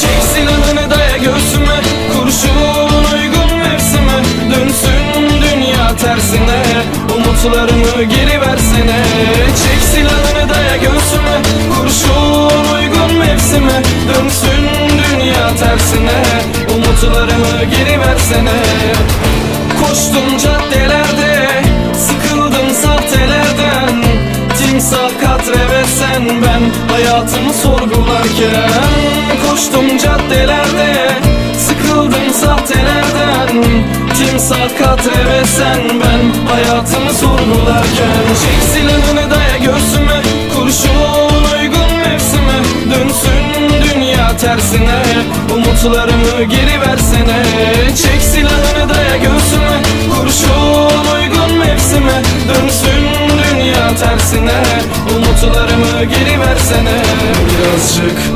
Çek silahını daya göğsüme Kurşun uygun mevsime. Dönsün dünya tersine Umutlarımı geri versene. Çek silahını daya göğsüme Kurşun uygun mevsime. Dönsün dünya tersine Umutlarımı geri versene. Koştum caddelerde Sıkıldım sahtelerden. Timsah katre ve sen ben Hayatımı sorgularken Koştum caddelerde Sıkıldım sahtelerden. Timsah katre ve sen ben Hayatımı sorgularken. Çek silahını daya göğsüme Kurşun uygun mevsime. Dönsün dünya tersine Umutlarımı geri versene. Çek silahını daya göğsüme Kurşun uygun mevsime. Dönsün dünya tersine Umutlarımı geri versene. Birazcık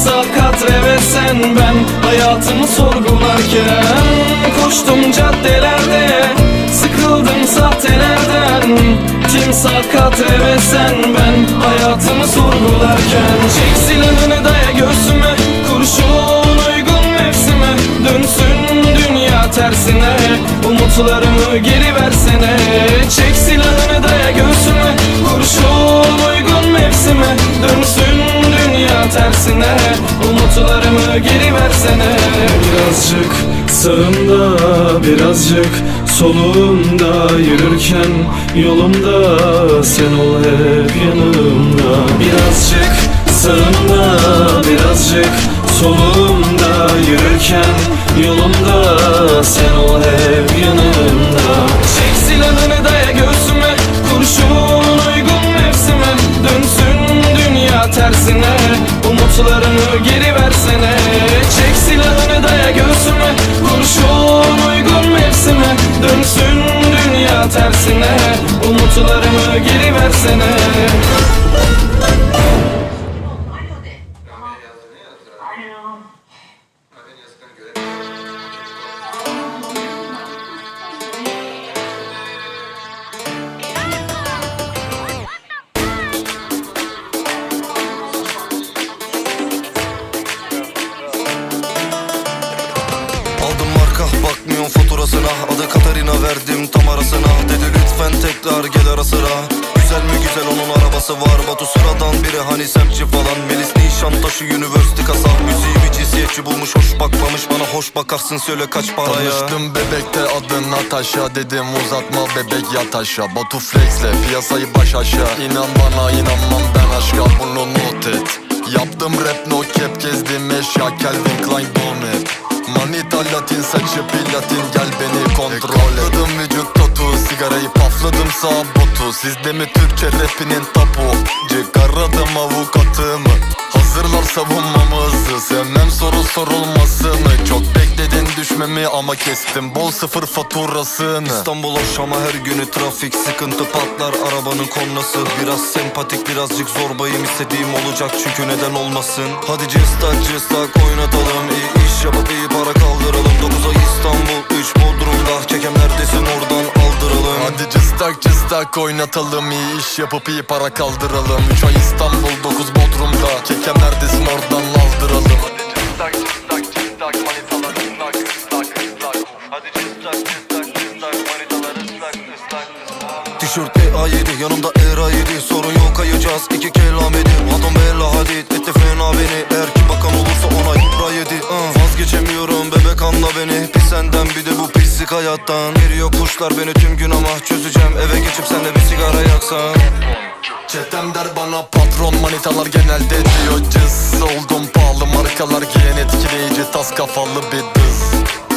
Timsah katre ve sen ben Hayatımı sorgularken Koştum caddelerde Sıkıldım sahtelerden. Timsah katre ve sen ben Hayatımı sorgularken Çek silahını daya göğsüme Kurşun uygun mevsime. Dönsün dünya tersine Umutlarımı geri tersine Umutlarımı geri versene. Birazcık sağımda birazcık solumda Yürürken yolumda sen ol hep yanımda. Birazcık sağımda birazcık solumda Yürürken yolumda sen ol hep yanımda. Çek silahını daya göğsüme Kurşun uygun mevsime. Dönsün dünya tersine Umutlarımı geri versene. Çek silahını daya göğsüme Kurşun uygun mevsime. Dönsün dünya tersine. Umutlarımı geri versene faturasına Adı Katarina verdim tam arasına. Dedi lütfen tekrar gel ara sıra. Güzel mi güzel onun arabası var. Batu sıradan biri hani semtçi falan. Melis Nişantaşı University kasa. Müziğimi cinsiyetçi bulmuş hoş bakmamış. Bana hoş bakarsın söyle kaç paraya. Tanıştım bebekte adın Natasha. Dedim uzatma bebek yat aşağı. Batu flexle piyasayı baş aşağı. İnan bana inanmam ben aşka. Bunu not et. Yaptım rap rapinin tapu Çıkaradım avukatımı Hazırlar savunmamızı Sevmem soru sorulmasını Çok bekledin düşmemi ama kestim Bol sıfır faturasını. İstanbul Şam'a her günü trafik sıkıntı patlar arabanın kornası Biraz sempatik birazcık zorbayım istediğim olacak çünkü neden olmasın? Hadi cıstak cıstak oynatalım iyi iş yapıp iyi para kaldıralım. 9'a İstanbul 3 Bodrum'da çekem neredesin oradan aldıralım Hadi cıstak cıstak oynatalım iyi iş yapıp iyi para kaldıralım. 3 ay İstanbul 9 Bodrum'da Kekem neredesin oradan aldıralım. Hadi cıstak cıstak cıstak manitalar ıslak ıslak ıslak. Hadi cıstak cıstak cıstak manitalar ıslak ıslak ıslak. Tişört A7 yanımda R7 Sorun yok kayacağız iki kelam edin. Atom bella hadid etti fena beni. Eğer ki bakan olursa ona yedi. Uh. Vazgeçemiyorum bebek anla beni. Pis senden bir de bu artık hayattan. Geliyor kuşlar beni tüm gün ama çözeceğim. Eve geçip senle bir sigara yaksan. Çetem der bana patron manitalar genelde diyor cız. Oldum pahalı markalar giyen etkileyici tas kafalı bir dız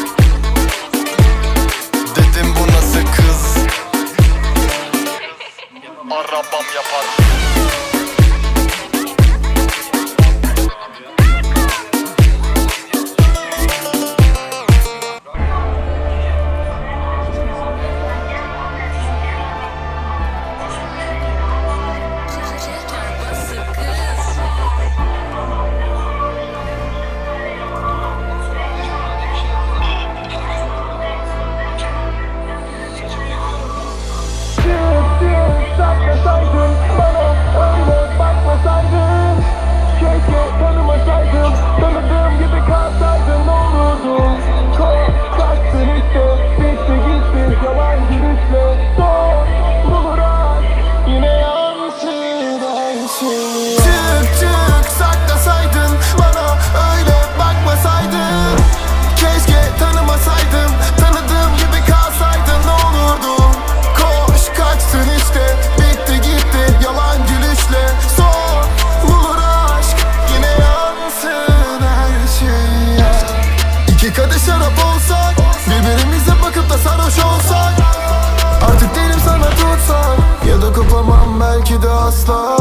belki de asla.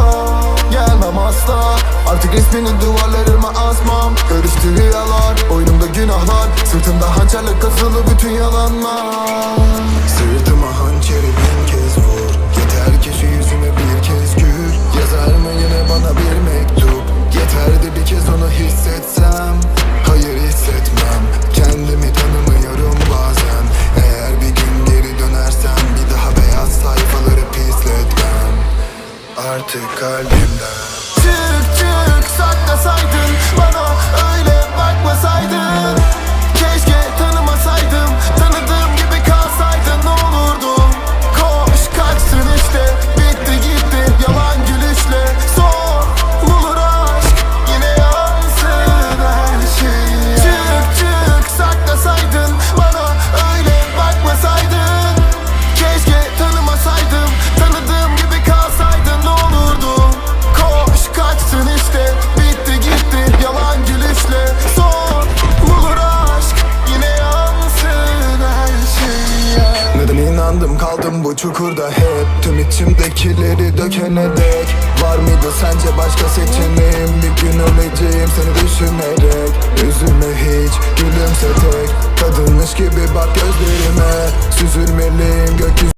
Gelmem asla. Artık resmini duvarlarıma asmam. Karıştı rüyalar Oyunumda günahlar. Sırtımda hançerle kazılı bütün yalanlar. Sırtıma hançeri bin kez Artık kalbimden. Çık çık saklasaydın Bana öyle bakmasaydın içimdekileri dökene dek. Var mıydı sence başka seçeneğim? Bir gün öleceğim seni düşünerek. Üzülme hiç gülümse tek. Kadınmış gibi bak gözlerime. Süzülmeliyim gökyüzü